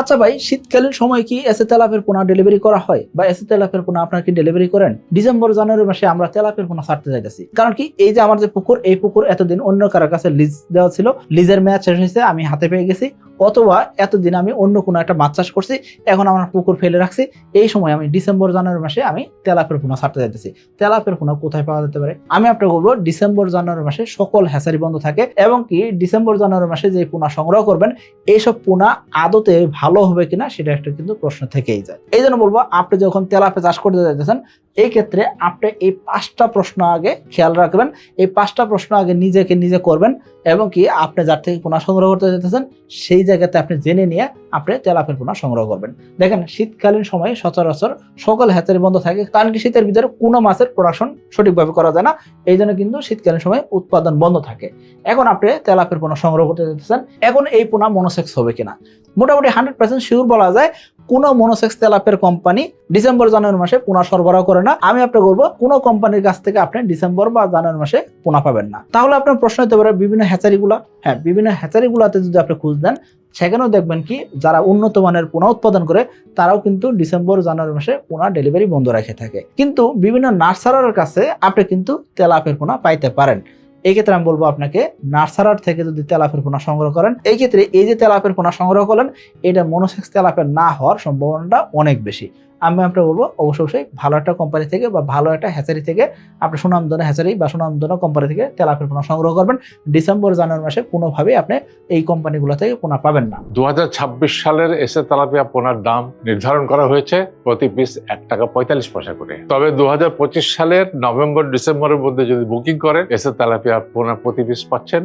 আচ্ছা ভাই, শীতকালীন সময় কি এসে তেলাপের পোনা ডেলিভারি করা হয়? বা এসে তেলাপের পোনা আপনার কি ডেলিভারি করেন? ডিসেম্বর, জানুয়ারি মাসে আমরা তেলাপের পোনা ছাড়তে যাইতেছি। কারণ কি, এই যে আমার যে পুকুর, এই পুকুর এতদিন অন্য কারোর কাছে লিজ দেওয়া ছিল। লিজের ম্যাচ শেষ হয়েছে, আমি হাতে পেয়ে গেছি। অথবা এতদিন আমি অন্য কোনো একটা মাছ চাষ করছি, এখন আমার পুকুর ফেলে রাখছি, এই সময় আমি ডিসেম্বর জানুয়ারি মাসে আমি তেলাপের পোনা ছাড়তে যাইতেছি। তেলাপের পোনা কোথায় পাওয়া যেতে পারে? আমি আপনাকে বলব, ডিসেম্বর জানুয়ারি মাসে সকল হ্যাচারি বন্ধ থাকে এবং কি ডিসেম্বর জানুয়ারি মাসে যে পোনা সংগ্রহ করবেন, এইসব পোনা আদতে ভালো হবে কিনা সেটা একটা কিন্তু প্রশ্ন থেকেই যায়। এই জন্য বলব, আপনি যখন তেলাপে চাষ করতে যাইতেছেন এই ক্ষেত্রে আপনি এই পাঁচটা প্রশ্ন আগে খেয়াল রাখবেন, এই পাঁচটা প্রশ্ন আগে নিজেকে নিজে করবেন এবং কি আপনি যার থেকে পোনা সংগ্রহ করতে যেতেছেন সেই জায়গাতে আপনি জেনে নিয়ে আপনি তেলাপের পোনা সংগ্রহ করবেন। দেখেন, শীতকালীন সময়ে সচরাচর সকল হ্যাচারি বন্ধ থাকে, কারণ কি শীতের ভিতরে কোনো মাছের প্রোডাকশন সঠিকভাবে করা যায় না, এই জন্য কিন্তু শীতকালীন সময় উৎপাদন বন্ধ থাকে। এখন আপনি তেলাপের পোনা সংগ্রহ করতে যেতেছেন এখন এই পোনা মনোসেক্স হবে কিনা? মোটামুটি হান্ড্রেড পার্সেন্ট শিওর বলা যায় কোনো মনোসেক্স তেলাপের কোম্পানি ডিসেম্বর জানুয়ারি মাসে পোনা সরবরাহ করে না। আমি আপনাকে বলব, কোনো কোম্পানির কাছ থেকে আপনি ডিসেম্বর বা জানুয়ারি মাসে পোনা পাবেন না। তাহলে আপনার প্রশ্ন হতে পারে, বিভিন্ন হ্যাচারিগুলা হ্যাঁ বিভিন্ন হ্যাচারিগুলাতে যদি আপনি খুঁজ দেন সেখানেও দেখবেন কি, যারা উন্নত মানের পোনা উৎপাদন করে, তারাও কিন্তু ডিসেম্বর, জানুয়ারি মাসে পোনা ডেলিভারি বন্ধ রাখে থাকে। কিন্তু বিভিন্ন নার্সারের কাছে আপনি কিন্তু তেলাপের পোনা পাইতে পারেন। এই ক্ষেত্রে আমি বলব আপনাকে নার্সারার থেকে যদি তেলাপের পোনা সংগ্রহ করেন এই ক্ষেত্রে এই যে তেলাপের পোনা সংগ্রহ করেন এটা মনোসেক্স তেলাপের না হওয়ার সম্ভাবনাটা অনেক বেশি। আমি আপনাকে বলব, অবশ্যই ভালো একটা কোম্পানি থেকে বা ভালো একটা হ্যাচারি থেকে আপনি সুনামধন্য হ্যাচারি বা সুনামধন্য কোম্পানি থেকে তেলাপের পোনা সংগ্রহ করবেন। ডিসেম্বর জানুয়ারি মাসে কোনোভাবেই আপনি এই কোম্পানিগুলো থেকে পোনা পাবেন না। দু হাজার ছাব্বিশ সালের এসে তেলাপিয়া পোনার দাম নির্ধারণ করা হয়েছে প্রতি পিস এক টাকা পঁয়তাল্লিশ পয়সা করে। তবে দু হাজার পঁচিশ সালের নভেম্বর, ডিসেম্বরের মধ্যে যদি বুকিং করেন, এসে তেলাপিয়া পোনা প্রতি পিস পাচ্ছেন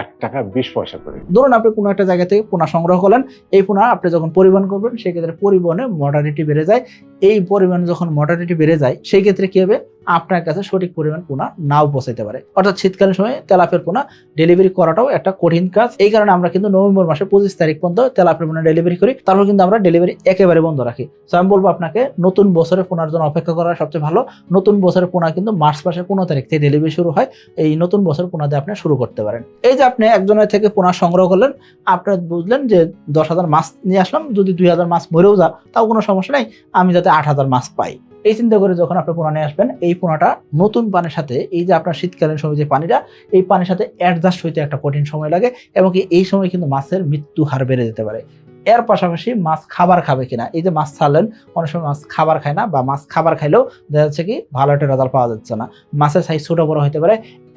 এক টাকা বিশ পয়সা করে। ধরুন আপনি কোনো একটা জায়গা থেকে পোনা সংগ্রহ করলেন, এই পোনা আপনি যখন পরিবহন করবেন, সেক্ষেত্রে পরিবহনে মডারিটি বেড়ে যায়। এই পরিমাণ যখন মডারিটি বেড়ে যায় সেই ক্ষেত্রে কি হবে? আপনার কাছে সঠিক পরিমাণ পোনা নাও পৌঁছাইতে পারে। অর্থাৎ শীতকালীন সময়ে তেলাপের পোনা ডেলিভারি করাটাও একটা কঠিন কাজ। এই কারণে আমরা কিন্তু নভেম্বর মাসে পঁচিশ তারিখ পর্যন্ত তেলাপের পোনা ডেলিভারি করি। তারপর কিন্তু আমরা ডেলিভারি একেবারে বন্ধ রাখি। তো আমি বলব আপনাকে, নতুন বছরে পোনার জন্য অপেক্ষা করা সবচেয়ে ভালো। নতুন বছরের পোনা কিন্তু মার্চ মাসের পনেরো তারিখ থেকে ডেলিভারি শুরু হয়। এই নতুন বছর দিয়ে আপনি শুরু করতে পারেন। এই যে আপনি একজনের থেকে পোনা সংগ্রহ করলেন আপনার বুঝলেন যে দশ হাজার মাছ নিয়ে আসলাম। যদি দুই হাজার মাছ মরেও যা তাও কোনো সমস্যা নেই। আমি যাতে আট হাজার মাছ পাই। এই চিন্তা করে যখন আপনি পোনা নিয়ে আসবেন, এই পোনাটা নতুন পানির সাথে, এই যে আপনার শীতকালীন সময় যে পানিটা, এই পানির সাথে অ্যাডজাস্ট হইতে একটা কঠিন সময় লাগে এবং এই সময় কিন্তু মাছের মৃত্যু হার বেড়ে যেতে পারে। এর পাশাপাশি মাছ খাবার খাবে কিনা? এই যে মাছ ছাড়লেন, অনেক সময় মাছ খাবার খায় না বা মাছ খাবার খাইলেও দেখা যাচ্ছে কি ভালো একটা রেজাল্ট পাওয়া যাচ্ছে না। মাছের সাইজ ছোট বড় হতে পারে,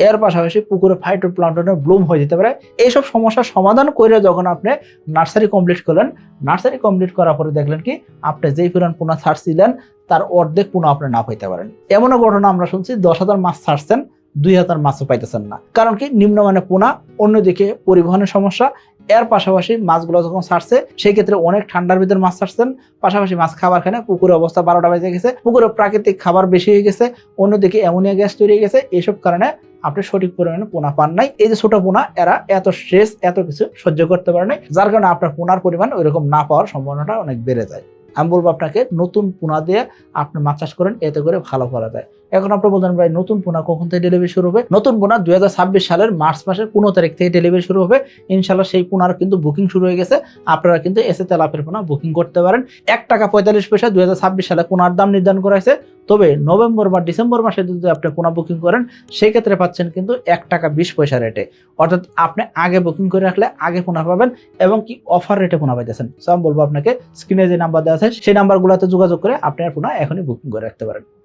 এর পাশাপাশি পুকুরে ফাইটো প্লান্টনের ব্লুম হয়ে যেতে পারে। এইসব সমস্যার সমাধান করে যখন আপনি নার্সারি কমপ্লিট করলেন নার্সারি কমপ্লিট করার পরে দেখলেন কি আপনি যেই পরিমাণ পোনা ছাড়ছিলেন তার অর্ধেক পোনা আপনি না পাইতে পারেন। এমনও ঘটনা আমরা শুনছি, দশ হাজার মাছ ছাড়ছেন, দুই হাজার মাছও পাইতেছেন না। কারণ কি নিম্নমানের পোনা অন্যদিকে পরিবহনের সমস্যা এর পাশাপাশি মাছগুলো যখন ছাড়ছে সেই ক্ষেত্রে অনেক ঠান্ডার ভিতরে মাছ ছাড়ছেন। পাশাপাশি মাছ খাবার খায় না পুকুরের অবস্থা বারোটা বেজে গেছে। পুকুরে প্রাকৃতিক খাবার বেশি হয়ে গেছে, অন্যদিকে অ্যামোনিয়া গ্যাস তৈরি হয়ে গেছে। এইসব কারণে আপনি সঠিক পরিমাণে পোনা পান নাই। এই যে ছোট পোনা, এরা এত স্ট্রেস এত কিছু সহ্য করতে পারে নাই। যার কারণে আপনার পোনার পরিমাণ ওইরকম না পাওয়ার সম্ভাবনাটা অনেক বেড়ে যায়। আমি বলব আপনাকে, নতুন পোনা দিয়ে আপনি মাছ চাষ করেন, এতে করে ভালো করা যায় এখন আপনি বলতেন, ভাই, নতুন পোনা কখন থেকে ডেলিভারি শুরু হবে? নতুন পোনা দু হাজার ছাব্বিশ সালের মার্চ মাসের পনেরো তারিখ থেকে ডেলিভারি শুরু হবে। ইনশাল্লাহ সেই পোনার কিন্তু বুকিং শুরু হয়ে গেছে। আপনারা কিন্তু এসে তেলাপের পোনা বুকিং করতে পারেন। এক টাকা পঁয়তাল্লিশ পয়সা দু হাজার ছাব্বিশ সালে পোনার দাম নির্ধারণ করা হয়েছে। তবে নভেম্বর বা ডিসেম্বর মাসে যদি আপনি পোনা বুকিং করেন, সেই ক্ষেত্রে পাচ্ছেন কিন্তু এক টাকা বিশ পয়সা রেটে অর্থাৎ আপনি আগে বুকিং করে রাখলে আগে পোনা পাবেন এবং কি অফার রেটে পোনা পাইতেছেন। সো আমি বলব আপনাকে স্ক্রিনে যে নাম্বার দেওয়া আছে, সেই নাম্বারগুলোতে যোগাযোগ করে আপনি আর পোনা এখনই বুকিং করে রাখতে পারেন।